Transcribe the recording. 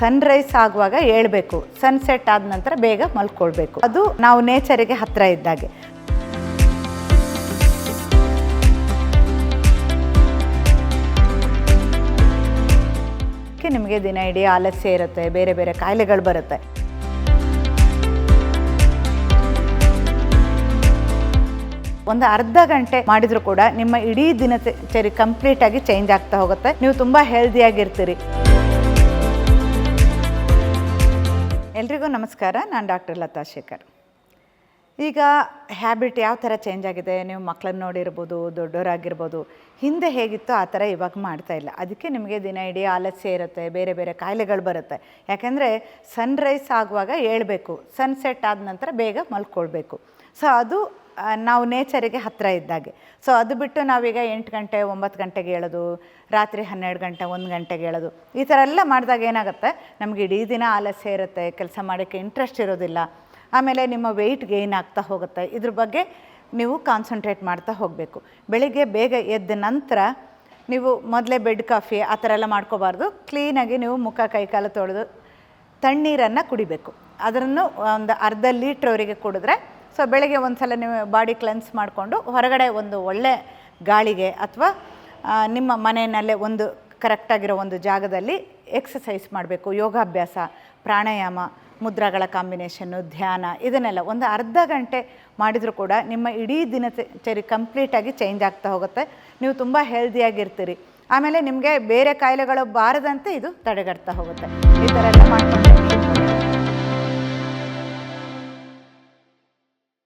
Sunrise ಆಗುವಾಗ ಏಳಬೇಕು sunset ಆದ ನಂತರ ಬೇಗ ಮಲ್ಕೊಳ್ಬೇಕು. ಅದು ನಾವು ನೇಚರಿಗೆ ಹತ್ತಿರ ಇದ್ದಾಗೆ ನಿಮಗೆ ದಿನ ಇಡೀ ಆಲಸ್ಯ ಇರುತ್ತೆ, ಬೇರೆ ಬೇರೆ ಕಾಯಿಲೆಗಳು ಬರುತ್ತೆ. ಒಂದು ಅರ್ಧ ಗಂಟೆ ಮಾಡಿದ್ರು ಕೂಡ ನಿಮ್ಮ ಇಡೀ ದಿನಚರಿ ಕಂಪ್ಲೀಟ್ ಆಗಿ ಚೇಂಜ್ ಆಗ್ತಾ ಹೋಗುತ್ತೆ. ನೀವು ತುಂಬ ಹೆಲ್ದಿಯಾಗಿರ್ತೀರಿ ಎಲ್ರಿಗೂ ನಮಸ್ಕಾರ, ನಾನು ಡಾಕ್ಟರ್ ಲತಾ ಶೇಖರ್. ಈಗ ಹ್ಯಾಬಿಟ್ ಯಾವ ಥರ ಚೇಂಜ್ ಆಗಿದೆ? ನೀವು ಮಕ್ಕಳನ್ನ ನೋಡಿರ್ಬೋದು ದೊಡ್ಡವರಾಗಿರ್ಬೋದು ಹಿಂದೆ ಹೇಗಿತ್ತೋ ಆ ಥರ ಇವಾಗ ಮಾಡ್ತಾ ಇಲ್ಲ. ಅದಕ್ಕೆ ನಿಮಗೆ ದಿನ ಇಡೀ ಆಲಸ್ಯ ಇರುತ್ತೆ, ಬೇರೆ ಬೇರೆ ಕಾಯಿಲೆಗಳು ಬರುತ್ತೆ. ಯಾಕೆಂದರೆ ಸನ್ರೈಸ್ ಆಗುವಾಗ ಏಳಬೇಕು ಸನ್ಸೆಟ್ ಆದ ನಂತರ ಬೇಗ ಮಲ್ಕೊಳ್ಬೇಕು. ಸೊ ಅದು ನಾವು ನೇಚರಿಗೆ ಹತ್ತಿರ ಇದ್ದಾಗೆ. ಸೊ ಅದು ಬಿಟ್ಟು ನಾವೀಗ ಎಂಟು ಗಂಟೆ, ಒಂಬತ್ತು ಗಂಟೆಗೆ ಹೇಳೋದು, ರಾತ್ರಿ ಹನ್ನೆರಡು ಗಂಟೆ, ಒಂದು ಗಂಟೆಗೆ ಹೇಳೋದು, ಈ ಥರ ಎಲ್ಲ ಮಾಡಿದಾಗ ಏನಾಗುತ್ತೆ? ನಮಗೆ ಇಡೀ ದಿನ ಆಲಸ್ಯ ಇರುತ್ತೆ, ಕೆಲಸ ಮಾಡೋಕ್ಕೆ ಇಂಟ್ರೆಸ್ಟ್ ಇರೋದಿಲ್ಲ. ಆಮೇಲೆ ನಿಮ್ಮ ವೆಯ್ಟ್ ಗೇನ್ ಆಗ್ತಾ ಹೋಗುತ್ತೆ. ಇದ್ರ ಬಗ್ಗೆ ನೀವು ಕಾನ್ಸಂಟ್ರೇಟ್ ಮಾಡ್ತಾ ಹೋಗಬೇಕು. ಬೆಳಿಗ್ಗೆ ಬೇಗ ಎದ್ದ ನಂತರ ನೀವು ಮೊದಲೇ ಬೆಡ್ ಕಾಫಿ ಆ ಥರ ಎಲ್ಲ ಮಾಡ್ಕೋಬಾರ್ದು. ಕ್ಲೀನಾಗಿ ನೀವು ಮುಖ ಕೈಕಾಲು ತೊಳೆದು ತಣ್ಣೀರನ್ನು ಕುಡಿಬೇಕು. ಅದನ್ನು ಒಂದು ಅರ್ಧ ಲೀಟ್ರವರೆಗೆ ಕುಡಿದ್ರೆ ಸೊ ಬೆಳಗ್ಗೆ ಒಂದು ಸಲ ನೀವು ಬಾಡಿ ಕ್ಲೆನ್ಸ್ ಮಾಡಿಕೊಂಡು ಹೊರಗಡೆ ಒಂದು ಒಳ್ಳೆ ಗಾಳಿಗೆ ಅಥವಾ ನಿಮ್ಮ ಮನೆಯಲ್ಲೇ ಒಂದು ಕರೆಕ್ಟಾಗಿರೋ ಒಂದು ಜಾಗದಲ್ಲಿ ಎಕ್ಸಸೈಸ್ ಮಾಡಬೇಕು. ಯೋಗಾಭ್ಯಾಸ, ಪ್ರಾಣಾಯಾಮ, ಮುದ್ರಾಗಳ ಕಾಂಬಿನೇಷನ್ನು ಧ್ಯಾನ ಇದನ್ನೆಲ್ಲ ಒಂದು ಅರ್ಧ ಗಂಟೆ ಮಾಡಿದರೂ ಕೂಡ ನಿಮ್ಮ ಇಡೀ ದಿನಚರಿ ಕಂಪ್ಲೀಟಾಗಿ ಚೇಂಜ್ ಆಗ್ತಾ ಹೋಗುತ್ತೆ. ನೀವು ತುಂಬ ಹೆಲ್ದಿಯಾಗಿರ್ತೀರಿ ಆಮೇಲೆ ನಿಮಗೆ ಬೇರೆ ಕಾಯಿಲೆಗಳು ಬಾರದಂತೆ ಇದು ತಡೆಗಟ್ತಾ ಹೋಗುತ್ತೆ. ಈ ಥರ ಎಲ್ಲ ಮಾಡಿಕೊಂಡ್ರೆ